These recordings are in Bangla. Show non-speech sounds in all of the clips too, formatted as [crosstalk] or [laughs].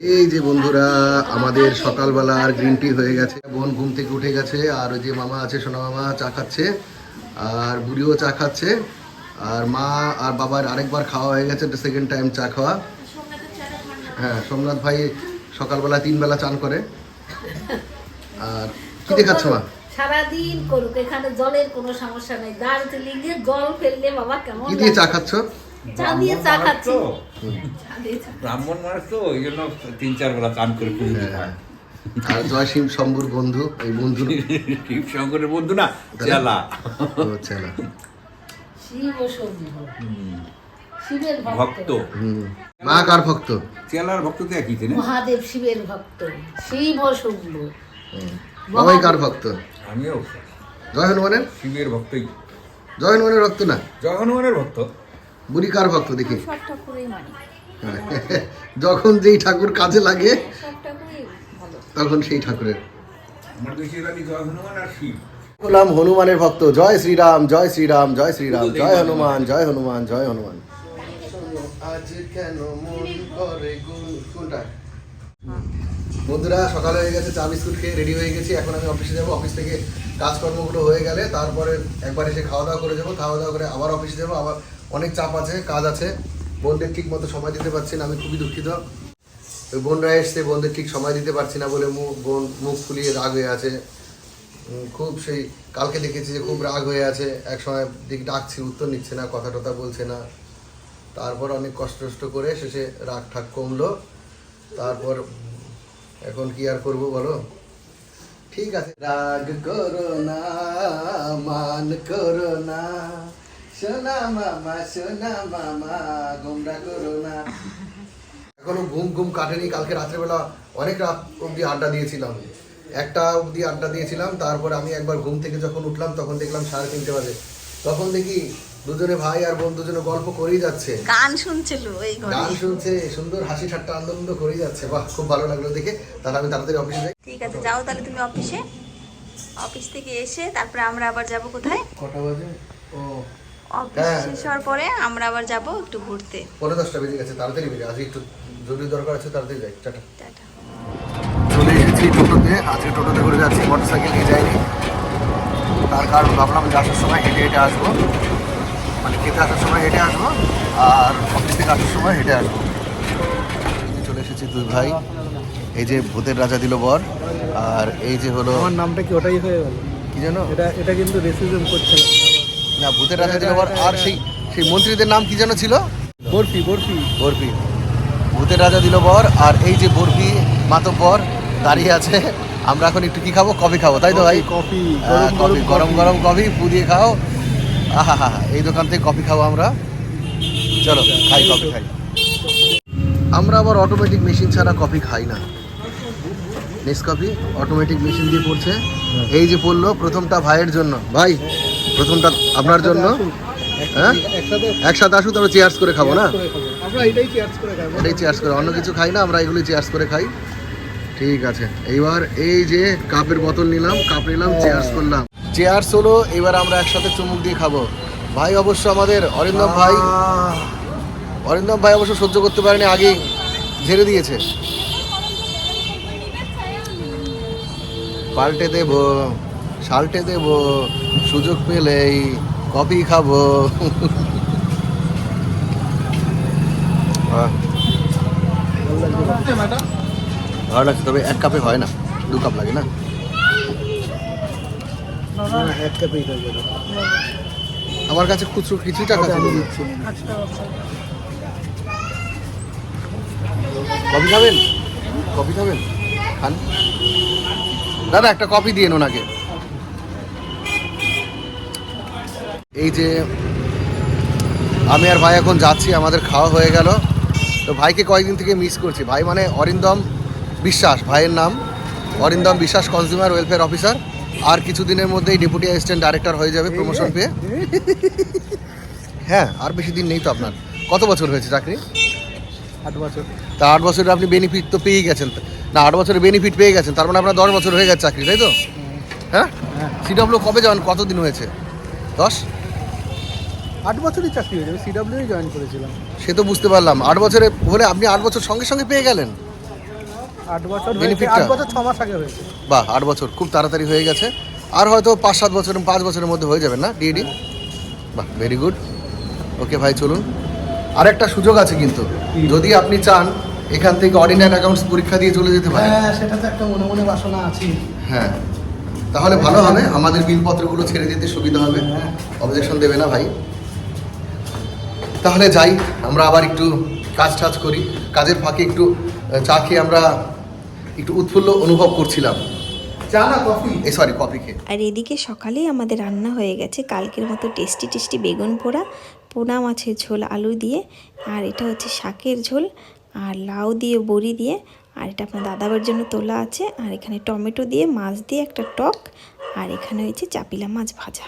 এই যে বন্ধুরা আমাদের সকালবেলার গ্রিন টি হয়ে গেছে। বোন ঘুম থেকে উঠে গেছে আর ওই যে মামা আছে সোনা মামা চা খাচ্ছে আর বুড়িও চা খাচ্ছে আর মা আর বাবার আরেকবার খাওয়া হয়ে গেছে সেকেন্ড টাইম চা খাওয়া। হ্যাঁ সোমনাথ ভাই সকালবেলা তিন বেলা চান করে। আর কি দেখাচ্ছ মা? সারাদিন করুক এখানে জলের কোনো সমস্যা নেই। দার্জিলিংয়ে জল ফেললে বাবা কেমন কি দিয়ে চা? খাচ্ছ? চা দিয়ে চা খাচ্ছি। ব্রাহ্মণ মানুষ তো ওই জন্য তিন চার বেলা চান করে পুজো হয়। আর জয়সিম শম্ভুর বন্ধু এই বন্ধু শিব শঙ্করের বন্ধু না চেলা। চেলা। শিব শম্ভু। ভক্ত। মা কার ভক্ত? চেলার ভক্ত তো একই না? মহাদেব শিবের ভক্ত। শিব ও বাবাই কার ভক্ত? আমিও। জয় হনুমানের? শিবের ভক্তই। জয় হনুমানের ভক্ত না? জয় হনুমানের ভক্ত। বুড়ি কার ভক্ত দেখি। মানি। [laughs] যখন যেই ঠাকুর কাজে লাগে ভালো। তখন সেই ঠাকুরের। হনুমানের ভক্ত জয় শ্রীরাম জয় শ্রীরাম জয় শ্রীরাম জয় হনুমান জয় হনুমান। জয় হনুমান। আজ কেন মন করে কোনটা? বন্ধুরা সকাল হয়ে গেছে চা বিস্কুট খেয়ে রেডি হয়ে গেছি। এখন আমি অফিসে যাব। অফিস থেকে কাজকর্মগুলো হয়ে গেলে তারপরে একবার এসে খাওয়া দাওয়া করে যাব। খাওয়া দাওয়া করে আবার অফিসে যাব। আবার অনেক চাপ আছে, কাজ আছে। বোনদের ঠিক মতো সময় দিতে পারছি না, আমি খুবই দুঃখিত। ওই বোনরা এসছে, বোনদের ঠিক সময় দিতে পারছি না বলে মুখ বোন মুখ ফুলিয়ে রাগ হয়ে আছে। খুব সেই কালকে দেখেছি যে খুব রাগ হয়ে আছে। এক সময় দিক ডাকছি, উত্তর নিচ্ছে না কথা টথা বলছে না। তারপর অনেক কষ্ট টষ্ট করে শেষে রাগ ঠাক কমলো। তারপর এখন কি আর করব বলো? ঠিক আছে। রাগ করো না, মান করো না। সোনা মামা সোনা মামা গোমরা করো না এখনও ঘুম ঘুম কাটেনি কালকে রাত্রেবেলা অনেক রাত অবধি আড্ডা দিয়েছিলাম। একটা অবধি আড্ডা দিয়েছিলাম তারপরে আমি একবার ঘুম থেকে যখন উঠলাম তখন দেখলাম সাড়ে তিনটে বাজে। তখন দেখি দুজনে ভাই আর বোন দুজনে গল্প করেই যাচ্ছে। গান শুনছিল এই গান শুনছে সুন্দর হাসি ঠাট্টা আনন্দ করেই যাচ্ছে। বাহ খুব ভালো লাগল দেখে। তাহলে আমি তাড়াতাড়ি অফিসে যাই। ঠিক আছে যাও তাহলে তুমি অফিসে অফিস থেকে এসে তারপরে আমরা আবার যাব কোথায়? কটা বাজে? ও অফিস হ্যাঁ। শেষ হওয়ার পরে আমরা আবার যাব একটু ঘুরতে। পনেরো দশটা বেজে গেছে তাড়াতাড়ি বেজে আজকে একটু জরুরি দরকার আছে তাড়াতাড়ি যাই। টাটা। টাটা। চলে এসেছি টোটোতে আজকে টোটোতে করে যাচ্ছি মোটর সাইকেল নিয়ে যাইনি। তার কারণ ভাবলাম যে আসার সময় হেঁটে হেঁটে আসব। মানে খেতে আসার সময় হেঁটে আসব আর অফিস থেকে আসার সময় হেঁটে আসব। চলে এসেছি দুই ভাই। এই যে ভূতের রাজা দিল বর আর এই যে হলো আমার নামটা কি ওটাই হয়ে গেল? কি জানো এটা এটা কিন্তু রেসিজম করছে না। না ভূতের রাজা দিল বর আর সেই সেই মন্ত্রীদের নাম কি যেন ছিল? বরফি বরফি। বরফি। ভূতের রাজা দিল বর আর এই যে বরফি মাতব্বর দাঁড়িয়ে আছে আমরা এখন একটু কি খাব? কফি খাব তাই তো ভাই? কফি হ্যাঁ, কফি গরম গরম কফি পুড়িয়ে খাও। আহা হা হা এই দোকান থেকে কফি খাব আমরা। চলো খাই কফি খাই। আমরা আবার অটোমেটিক মেশিন ছাড়া কফি খাই না। নেক্সট কফি অটোমেটিক মেশিন দিয়ে পড়ছে। এই যে পড়ল প্রথমটা ভাইয়ের জন্য। ভাই প্রথমটা আপনার জন্য? হ্যাঁ? একসাথে আসুন তারপর চেয়ার্স করে খাব না? আমরা এটাই চেয়ার্স করে এটাই চেয়ার্স করে অন্য কিছু খাই না আমরা এগুলি চেয়ার্স করে খাই। ঠিক আছে এইবার এই যে কাপের বোতল নিলাম কাপ নিলাম চেয়ার্স করলাম। চেয়ার্স হলো এবার আমরা একসাথে চুমুক দিয়ে খাব। ভাই অবশ্য আমাদের অরিন্দম ভাই। অরিন্দম ভাই অবশ্য সহ্য করতে পারেনি আগেই ঝেড়ে দিয়েছে। পাল্টে দেব সাল্টে দেব। সুযোগ পেলেই কফি খাব। ভালো লাগছে তবে এক কাপে হয় না দু কাপ লাগে না? না, এক কাপেই আমার কাছে খুচরো কিছুই টাকা কফি খাবেন? কফি খাবেন? খান। দাদা একটা কফি দিয়ে ওনাকে এই যে আমি আর ভাই এখন যাচ্ছি আমাদের খাওয়া হয়ে গেল। তো ভাইকে কয়েকদিন থেকে মিস করছি। ভাই মানে অরিন্দম বিশ্বাস ভাইয়ের নাম। অরিন্দম বিশ্বাস কনজিউমার ওয়েলফেয়ার অফিসার আর কিছুদিনের মধ্যেই ডেপুটি অ্যাসিস্ট্যান্ট ডাইরেক্টর হয়ে যাবে প্রমোশন পেয়ে। হ্যাঁ আর বেশি দিন নেই তো আপনার। কত বছর হয়েছে চাকরি? আট বছর। তা আট বছরের আপনি বেনিফিট তো পেয়েই গেছেন। না আট বছরের বেনিফিট পেয়ে গেছেন তার মানে আপনার দশ বছর হয়ে গেছে চাকরি তাই তো? হ্যাঁ? হ্যাঁ। সিডব্লিউ কবে যান কতদিন হয়েছে? দশ? আট বছরই চাকরি হয়ে যাবে সিডাব্লিউ জয়েন করেছিলাম। সে তো বুঝতে পারলাম। আট বছরে হলে আপনি আট বছর সঙ্গে সঙ্গে পেয়ে গেলেন। আট বছর হয়েছে Benefit টা? আট বছর ছ মাস আগে হয়েছে। বাহ আট বছর খুব তাড়াতাড়ি হয়ে গেছে। আর হয়তো পাঁচ সাত বছর পাঁচ বছরের মধ্যে হয়ে যাবে না ডিএডি বাহ ভেরি গুড ওকে ভাই চলুন। আরেকটা সুযোগ আছে কিন্তু। যদি আপনি চান এখান থেকে অর্ডিনারি অ্যাকাউন্টস পরীক্ষা দিয়ে চলে যেতে পারেন। হ্যাঁ সেটা তো একটা মনে মনে বাসনা আছে হ্যাঁ। তাহলে ভালো হবে আমাদের বিলপত্রগুলো ছেড়ে দিতে সুবিধা হবে। অবজেকশন দেবে না ভাই। তাহলে যাই আমরা আবার একটু কাজ টাজ করি। কাজের ফাঁকে একটু চা খেয়ে আমরা একটু উৎফুল্ল অনুভব করছিলাম। চা না কফি? এই সরি কফি খেয়ে। আর এদিকে সকালেই আমাদের রান্না হয়ে গেছে কালকের মতো টেস্টি টেস্টি বেগুন পোড়া পোনা মাছের ঝোল আলু দিয়ে আর এটা হচ্ছে শাকের ঝোল আর লাউ দিয়ে বড়ি দিয়ে আর এটা আপনার দাদাবার জন্য তোলা আছে আর এখানে টমেটো দিয়ে মাছ দিয়ে একটা টক আর এখানে হয়েছে চাপিলা মাছ ভাজা।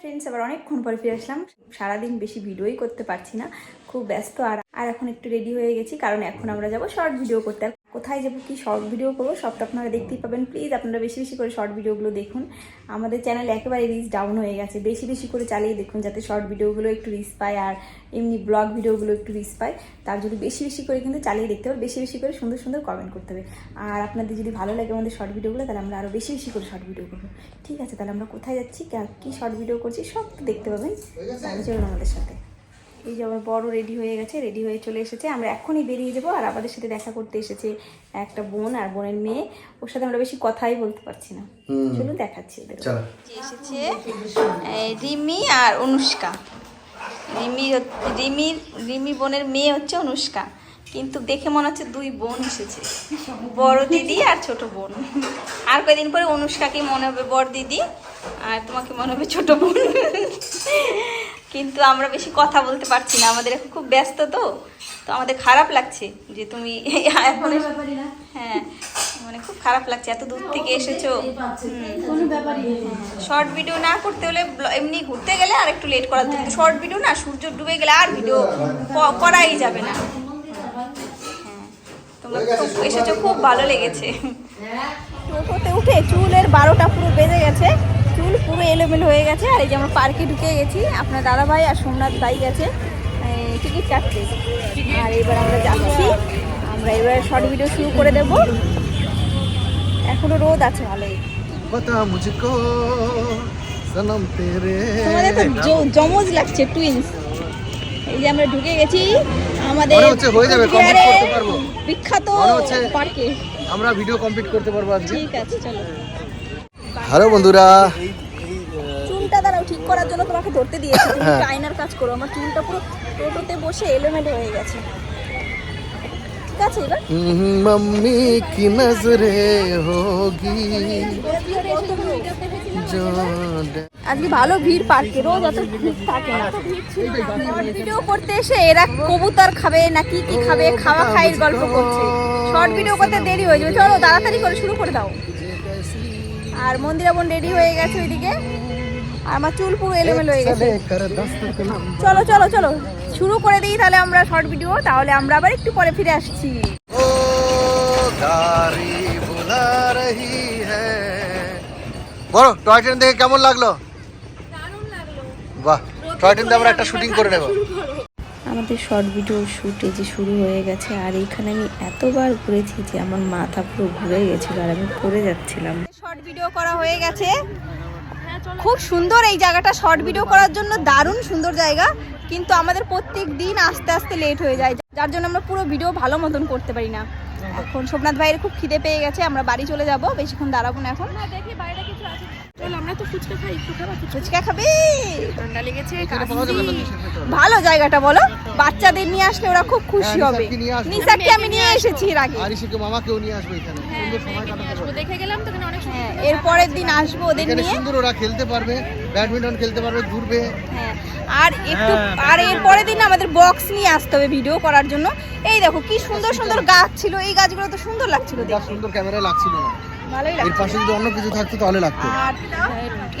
ফ্রেন্ডস আবার অনেকক্ষণ পরে ফিরে আসলাম। সারাদিন বেশি ভিডিওই করতে পারছি না। খুব ব্যস্ত আর আর এখন একটু রেডি হয়ে গেছি, কারণ এখন আমরা যাব শর্ট ভিডিও করতে। আর কোথায় যাব, কি শর্ট ভিডিও করব সব তো আপনারা দেখতেই পাবেন। প্লিজ আপনারা বেশি বেশি করে শর্ট ভিডিওগুলো দেখুন। আমাদের চ্যানেল একেবারে রিচ ডাউন হয়ে গেছে। বেশি বেশি করে চালিয়ে দেখুন, যাতে শর্ট ভিডিওগুলো একটু রিচ পায় আর এমনি ব্লগ ভিডিওগুলো একটু রিচ পায়। তার জন্য বেশি বেশি করে কিন্তু চালিয়ে দেখতে হবে, বেশি বেশি করে সুন্দর সুন্দর কমেন্ট করতে হবে। আর আপনাদের যদি ভালো লাগে আমাদের শর্ট ভিডিওগুলো তাহলে আমরা আরও বেশি বেশি করে শর্ট ভিডিও করব। ঠিক আছে, তাহলে আমরা কোথায় যাচ্ছি, কা- শর্ট ভিডিও করছি, সব দেখতে পাবেন। চলুন আমাদের সাথে। এই যে আমার বড় রেডি হয়ে গেছে রেডি হয়ে চলে এসেছে। আমরা এখনই বেরিয়ে যাব আর আমাদের সাথে দেখা করতে এসেছে একটা বোন আর বোনের মেয়ে। ওর সাথে আমরা বেশি কথাই বলতে পারছি না। চলুন দেখাচ্ছি এসেছে রিমি আর অনুষ্কা। রিমি রিমির রিমি বোনের মেয়ে হচ্ছে অনুষ্কা। কিন্তু দেখে মনে হচ্ছে দুই বোন এসেছে। বড় দিদি আর ছোট বোন। আর কয়েকদিন পরে অনুষ্কাকে মনে হবে বড় দিদি আর তোমাকে মনে হবে ছোট বোন। কিন্তু আমরা বেশি কথা বলতে পারছি না। আমাদের এখন খুব ব্যস্ত তো। তো আমাদের খারাপ লাগছে যে তুমি এখন হ্যাঁ মানে খুব খারাপ লাগছে। এত দূর থেকে এসেছ। শর্ট ভিডিও না করতে হলে এমনি ঘুরতে গেলে আর একটু লেট করা শর্ট ভিডিও না সূর্য ডুবে গেলে আর ভিডিও করাই যাবে না। হ্যাঁ তোমরা খুব এসেছ খুব ভালো লেগেছে। টোটোতে উঠে চুলের বারোটা পুরো বেজে গেছে। চুল পুরো এলোমেলো হয়ে গেছে। আর এই যে আমরা পার্কে ঢুকে গেছি। আপনার দাদা ভাই আর সোমনাথ ভাই গেছে। টিকিট কাটতে। আর এবার আমরা যাচ্ছি। আমরা এবার শর্ট ভিডিও শুরু করে দেব। এখনও রোদ আছে ভালোই। তোমাদের তো জমজ লাগছে টুইন্স এই যে আমরা ঢুকে গেছি আমাদের হচ্ছে হয়ে যাবে, complete করতে পারব। বিখ্যাত পার্কে। আমরা ভিডিও কমপ্লিট করতে পারব আজকে। ঠিক আছে চলো। হ্যালো বন্ধুরা করার জন্য তোমাকে ধরতে দিয়েছি তুমি হ্যাঁ। একটু আয়নার কাজ করো আমার চুলটা পুরো টোটোতে বসে এলোমেলো হয়ে গেছে ঠিক আছে এবার हम्म, मम्मी की नजरे होगी जो আজকে ভালো ভিড় পার্কে রোজ এত ভিড় থাকে না শর্ট ভিডিও করতে এসে এরা কবুতর খাবে না কি কি খাবে খাওয়া খাইয়ের গল্প করছে শর্ট ভিডিও করতে দেরি হয়ে যাবে চলো তাড়াতাড়ি করে শুরু করে দাও আর মন্দিরা বোন রেডি হয়ে গেছে ওইদিকে আমার চুল পুরো এলোমেলো হয়ে গেছে। চলো চলো চলো। শুরু করে দিই তাহলে আমরা শর্ট ভিডিও তাহলে আমরা আবার একটু পরে ফিরে আসছি। বড় টয় ট্রেন দেখে কেমন লাগল? বাহ টয় ট্রেন আমরা একটা শুটিং করে নেব। আমাদের শর্ট ভিডিও শ্যুট এই যে শুরু হয়ে গেছে আর এইখানে আমি এতবার ঘুরেছি যে আমার মাথা পুরো ঘুরে গেছিল আর আমি পড়ে যাচ্ছিলাম। শর্ট ভিডিও করা হয়ে গেছে। খুব সুন্দর এই জায়গাটা। শর্ট ভিডিও করার জন্য দারুণ সুন্দর জায়গা। কিন্তু আমাদের প্রত্যেক দিন আস্তে আস্তে লেট হয়ে যায়। যার জন্য আমরা পুরো ভিডিও ভালো মতন করতে পারি না। এখন সোমনাথ ভাইয়ের খুব খিদে পেয়ে গেছে। আমরা বাড়ি চলে যাব। বেশিক্ষণ দাঁড়াবো না এখন। ফুচকা খাবে ঠান্ডা লেগেছে ভালো জায়গাটা বলো। বাচ্চাদের নিয়ে আসলে ওরা খুব খুশি হ্যাঁ, হবে। আমি নিয়ে এসেছি এর আগে। আরিশিকে মামাকেও নিয়ে আসবে এখানে। সুন্দর সময় কাটাতে পারবে। হ্যাঁ এর পরের দিন আসব ওদের নিয়ে। সুন্দর ওরা খেলতে পারবে ব্যাডমিন্টন খেলতে পারবে ঘুরবে। হ্যাঁ আর একটু আর এর পরের দিন আমাদের বক্স নিয়ে আসতে হবে ভিডিও করার জন্য। এই দেখো কি সুন্দর সুন্দর গাছ ছিল। এই গাছগুলো তো সুন্দর লাগছিল দেখতে। সুন্দর ক্যামেরায় লাগছিল না। এর পাশে যদি অন্য কিছু থাকতো তাহলে লাগতো। আর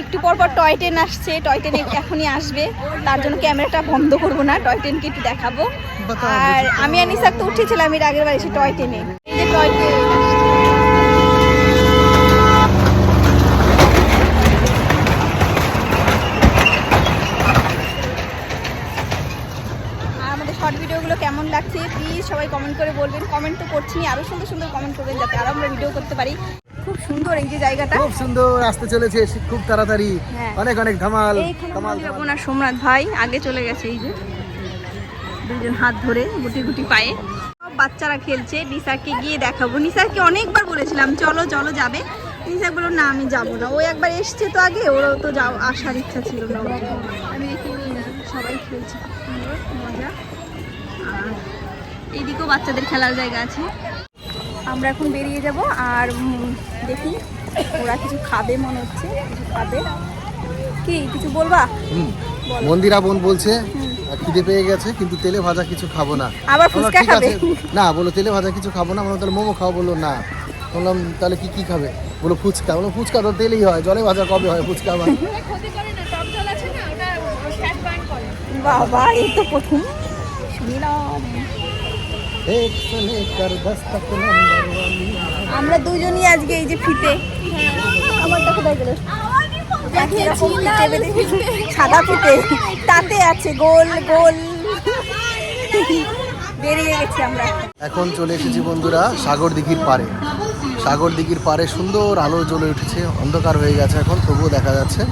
একটু পর পর টয় ট্রেন আসছে টয় ট্রেন এখনই আসবে। তার জন্য ক্যামেরাটা বন্ধ করব না টয় ট্রেনকে একটু দেখাবো। আর আমি আর নিসাক তো উঠেছিলাম এর আগের বার এসে টয় ট্রেনে। এই যে টয় ট্রেন। আর আমাদের শর্ট ভিডিওগুলো কেমন লাগছে? প্লিজ সবাই কমেন্ট করে বলবেন। কমেন্ট তো করছি আরও সুন্দর সুন্দর কমেন্ট করবেন যাতে আরও আমরা ভিডিও করতে পারি। খুব সুন্দর এই যে জায়গাটা। খুব সুন্দর আসতে চলেছে খুব তাড়াতাড়ি। হ্যাঁ। অনেক অনেক ধামাল মন্দিরা বোন আর সোমনাথ ভাই আগে চলে গেছে এই যে। দুজন হাত ধরে গুটি গুটি পায়ে। সব বাচ্চারা খেলছে নিসাকে গিয়ে দেখাবো। নিসাকে অনেকবার বলেছিলাম চলো চলো যাবে। নিসা বলল না আমি যাব না। ও একবার এসছে তো আগে ওরও তো যাও আসার ইচ্ছা ছিল না। আমি সবাই খেলছে মজা। আর এইদিকেও বাচ্চাদের খেলার জায়গা আছে। আমরা এখন বেরিয়ে যাব আর দেখি ওরা কিছু খাবে মনে হচ্ছে কিছু খাবে। কি কিছু বলবা? মন্দিরা বোন বলছে খিদে পেয়ে গেছে কিন্তু তেলে ভাজা কিছু খাব না। আবার ফুচকা ঠিক খাবে? আছে। না বলো তেলে ভাজা কিছু খাব না। বললাম তাহলে মোমো খাও। বলল না। বললাম তাহলে কি কি খাবে? বলো ফুচকা। বলো ফুচকা তো তেলেই হয় জলে ভাজা কবে হয় ফুচকা [laughs] আবার বাবা এই তো প্রথম। শুনলাম। আমরা দুজনই আজকে এই যে ফিতে। আমারটা কোথায় গেল? সাদা ফিতে। তাতে আছে গোল গোল। বেরিয়ে গেছি আমরা। এখন চলে এসেছি বন্ধুরা সাগর দিঘির পারে সাগর দিঘির পারে সুন্দর আলো জ্বলে উঠেছে অন্ধকার হয়ে গেছে এখন তবুও দেখা যাচ্ছে।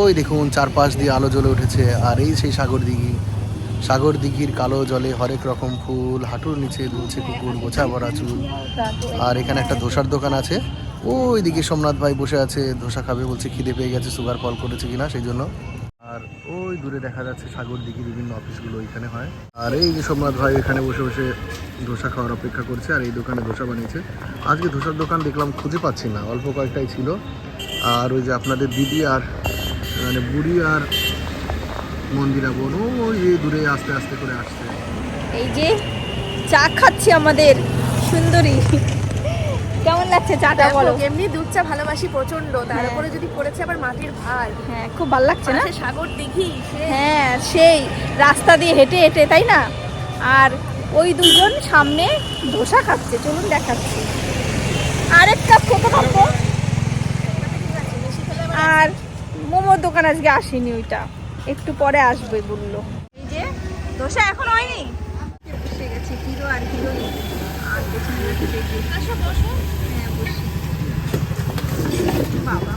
ওই দেখুন চারপাশ দিয়ে আলো জ্বলে উঠেছে আর এই সেই সাগর দিঘি সাগর দিঘির কালো জলে হরেক রকম ফুল, হাঁটুর নিচে দুলছে কুকুর, গোছা ভরা চুল। আর এখানে একটা ধোসার দোকান আছে। ওই দিকে সোমনাথ ভাই বসে আছে, ধোসা খাবে বলছে, খিদে পেয়ে গেছে, সুগার ফল করেছে কিনা, সেই জন্য। আর ওই দূরে দেখা যাচ্ছে সাগর দিঘি বিভিন্ন অফিসগুলো এখানে হয়। আর এই যে সোমনাথ ভাই এখানে বসে বসে ধোসা খাওয়ার অপেক্ষা করছে, আর এই দোকানে ধোসা বানিয়েছে। আজকে ধোসার দোকান দেখলাম খুঁজে পাচ্ছি না, অল্প কয়েকটাই ছিল। আর ওই যে আপনাদের দিদি আর মানে বুড়ি আর মন্দিরা বোন ওই দূরে আস্তে আস্তে করে আসছে। এই যে চা খাচ্ছি আমাদের সুন্দরী। কেমন লাগছে চাটা বলো? এমনি দুধ চা ভালোবাসি প্রচণ্ড তার হ্যাঁ। উপরে যদি পড়েছে আবার মাটির ভার। হ্যাঁ খুব ভালো লাগছে না? সাগর দিঘি হ্যাঁ সেই রাস্তা দিয়ে হেঁটে হেঁটে তাই না? আর ওই দুজন সামনে ধোসা খাচ্ছে চলুন দেখাচ্ছি। আরেক কাপ খেতে পারব আর মোমোর দোকান আজকে আসেনি ওইটা। একটু পরে আসবে বলল। এই যে এখন হয়নি? বসে গেছে হিরো আর আর পেছনে রয়েছে বসো। হ্যাঁ বসি। বাবা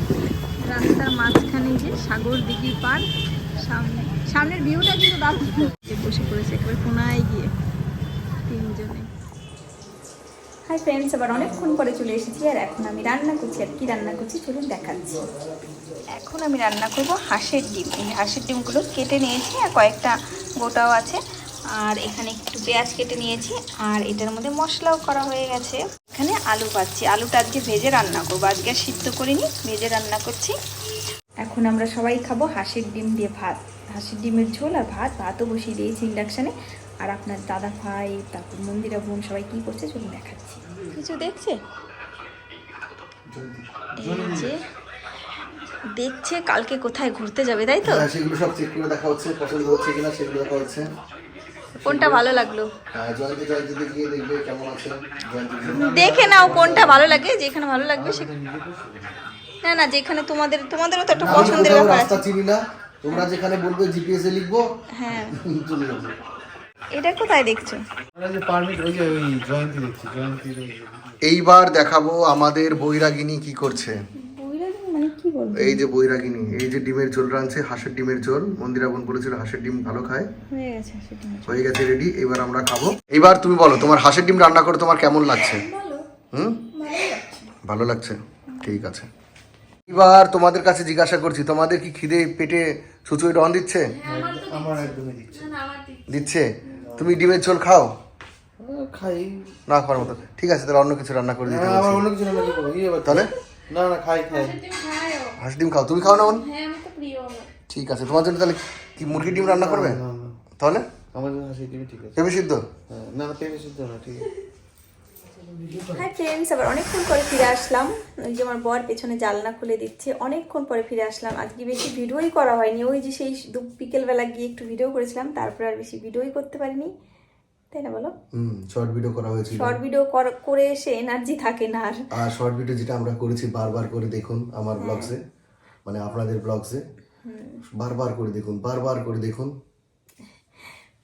রাস্তার মাঝখানে যে সাগর দিঘির পার সামনে সামনের ভিউটা কিন্তু দারুণ। বসে পড়েছে একেবারে কোনায় গিয়ে তিনজনে। হাই ফ্রেন্ডস আবার অনেকক্ষণ পরে চলে এসেছি আর এখন আমি রান্না করছি আর কি রান্না করছি চলুন দেখাচ্ছি। এখন আমি রান্না করব হাঁসের ডিম। এই হাঁসের ডিমগুলো কেটে নিয়েছি আর কয়েকটা গোটাও আছে। আর এখানে একটু পেঁয়াজ কেটে নিয়েছি আর এটার মধ্যে মশলাও করা হয়ে গেছে। এখানে আলু পাচ্ছি আলুটা আজকে ভেজে রান্না করব। আজকে আর সিদ্ধ করিনি, ভেজে রান্না করছি। এখন আমরা সবাই খাব হাঁসের ডিম দিয়ে ভাত। হাঁসের ডিমের ঝোল আর ভাত, ভাতও বসিয়ে দিয়েছি ইন্ডাকশানে আর আপনার দাদা ভাই তারপর মন্দিরা বোন সবাই কি করছে? চলুন দেখাচ্ছি। কিছু দেখছে? এই যে দেখছে কালকে কোথায় ঘুরতে যাবে তাই তো? হ্যাঁ, সেগুলো সব চেক করে দেখা হচ্ছে পছন্দ হচ্ছে কিনা সেগুলো দেখা হচ্ছে। কোনটা ভালো লাগল? হ্যাঁ, জয়ন্তী জয়ন্তীতে গিয়ে দেখবে কেমন আছে। দেখে নাও কোনটা ভালো লাগে যেখানে ভালো লাগবে সেখানে না না যেখানে তোমাদের তোমাদেরও তো একটা পছন্দের ব্যাপার রাস্তা আছে। চিনি না। তোমরা যেখানে বলবে জিপিএস এ লিখব। হ্যাঁ। [laughs] চলে যাব। এটা কোথায় দেখছ? এইবার দেখাবো আমাদের বৈরাগিনী কি করছে। মানে কি বলব? এই যে বৈরাগিনী এই যে ডিমের ঝোল রাঁধছে হাঁসের ডিমের ঝোল। মন্দিরা বোন বলেছিল হাঁসের ডিম ভালো খায়। হয়ে গেছে হয়ে গেছে রেডি এবার আমরা খাব। এবার তুমি বলো তোমার হাঁসের ডিম রান্না করে তোমার কেমন লাগছে? হুম? ভালো লাগছে? ঠিক আছে। এবার তোমাদের কাছে জিজ্ঞাসা করছি তোমাদের কি খিদে পেটে সুচুই ডন দিচ্ছে? দিচ্ছে। তুমি ডিমের ঝোল খাও? খাই। না খাওয়ার মতো। ঠিক আছে তাহলে অন্য কিছু রান্না করে দিতে আমার অন্য কিছু রান্না করব। ইয়ে তাহলে? না না খাই খাই। হাঁস ডিম খাও। তুমি খাও না বোন? ঠিক আছে তোমার জন্য তাহলে কি মুরগির ডিম রান্না করবে। তাহলে? আমার জন্য হাসি ডিমই ঠিক আছে। পেঁপে সিদ্ধ? হ্যাঁ, না না পেঁপে সিদ্ধ না ঠিক আছে। হাই ফ্রেন্ডস আবার অনেকক্ষণ পরে ফিরে আসলাম। ওই যে আমার বর পেছনে জালনা খুলে দিচ্ছে। অনেকক্ষণ পরে ফিরে আসলাম। আজকে বেশি ভিডিওই করা হয়নি। ওই যে সেই বিকেলবেলা গিয়ে একটু ভিডিও করেছিলাম। তারপরে আর বেশি ভিডিওই করতে পারিনি। তাই না বলো? হুম শর্ট ভিডিও করা হয়েছিল। শর্ট ভিডিও করে এসে এনার্জি থাকে না আর। আর শর্ট ভিডিও যেটা আমরা করেছি বারবার করে দেখুন আমার ব্লগসে মানে আপনাদের ব্লগসে বারবার করে দেখুন বারবার করে দেখুন।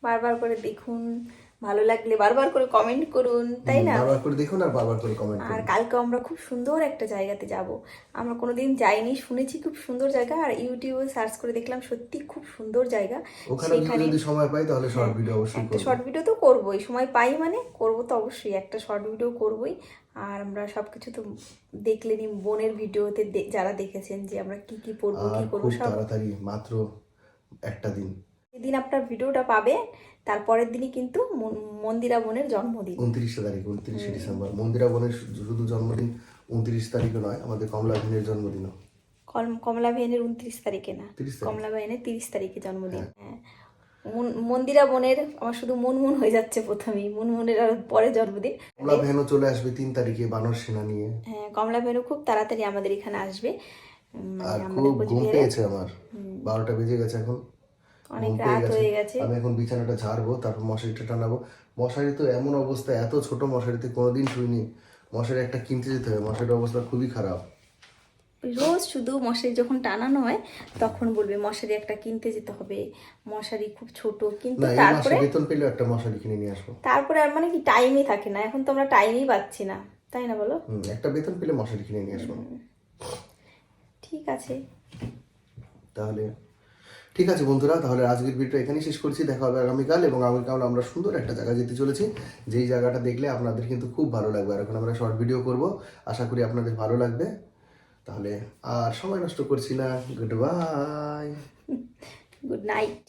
বারবার করে দেখুন। ভালো লাগলে বারবার করে কমেন্ট করুন তাই না? বারবার করে দেখুন আর বারবার করে কমেন্ট আর কালকে আমরা খুব সুন্দর একটা জায়গাতে যাব। আমরা কোনোদিন যাইনি শুনেছি খুব সুন্দর জায়গা আর ইউটিউবে সার্চ করে দেখলাম সত্যি খুব সুন্দর জায়গা। ওখানে যদি সময় পাই তাহলে শর্ট ভিডিও অবশ্যই করব। শর্ট ভিডিও তো করবই। সময় পাই মানে করব তো অবশ্যই একটা শর্ট ভিডিও করবই। আর আমরা সব কিছু তো দেখলেনি বোনের ভিডিওতে যারা দেখেছেন যে আমরা কি কি পড়ব কি করব সব। তাড়াতাড়ি মাত্র একটা দিন। যেদিন আপনার ভিডিওটা পাবে তারপরের দিনই কিন্তু মন- মন্দিরা বোনের জন্মদিন। উনত্রিশে তারিখ উনত্রিশে ডিসেম্বর। মন্দিরা বোনের শুধু জন্মদিন উনত্রিশ তারিখও নয় আমাদের কমলা ভিনের জন্মদিনও। কমলা ভাইনের উনত্রিশ তারিখে না? কমলা ভাইনের তিরিশ তারিখে জন্মদিন। হ্যাঁ। মন- মন্দিরা বোনের আমার শুধু মুনমুন হয়ে যাচ্ছে প্রথমেই মুনমুনের আর পরে জন্মদিন। কমলা ভ্যানও চলে আসবে তিন তারিখে বানর সেনা নিয়ে। হ্যাঁ কমলা ভেনু খুব তাড়াতাড়ি আমাদের এখানে আসবে। আর মানে খুব আমাদের ঘুম পেয়েছে আমার। বারোটা বেজে গেছে এখন। অনেক রাত হয়ে গেছে। আমি এখন বিছানাটা ঝাড়বো তারপর মশারিটা টানাবো। মশারি তো এমন অবস্থা এত ছোট মশারিতে কোনোদিন শুইনি। মশারি একটা কিনতে যেতে হবে মশারির অবস্থা খুবই খারাপ। রোজ শুধু মশারি যখন টানানো হয় তখন বলবে মশারি একটা কিনতে যেতে হবে। মশারি খুব ছোট কিন্তু তারপরে বেতন পেলেও একটা মশারি কিনে নিয়ে আসব। তারপরে আর মানে কি টাইমই থাকে না। এখন তো আমরা টাইমই পাচ্ছি না তাই না বলো? একটা বেতন পেলে মশারি কিনে নিয়ে আসব। ঠিক আছে। তাহলে ঠিক আছে বন্ধুরা, তাহলে আজকের ভিডিও এখানেই শেষ করছি, দেখা হবে আগামীকাল এবং আগামীকাল আমরা সুন্দর একটা জায়গা যেতে চলেছি, যেই জায়গাটা দেখলে আপনাদের কিন্তু খুব ভালো লাগবে। আর এখন আমরা শর্ট ভিডিও করব, আশা করি আপনাদের ভালো লাগবে। তাহলে আর সময় নষ্ট করছি না গুড বাই গুড নাইট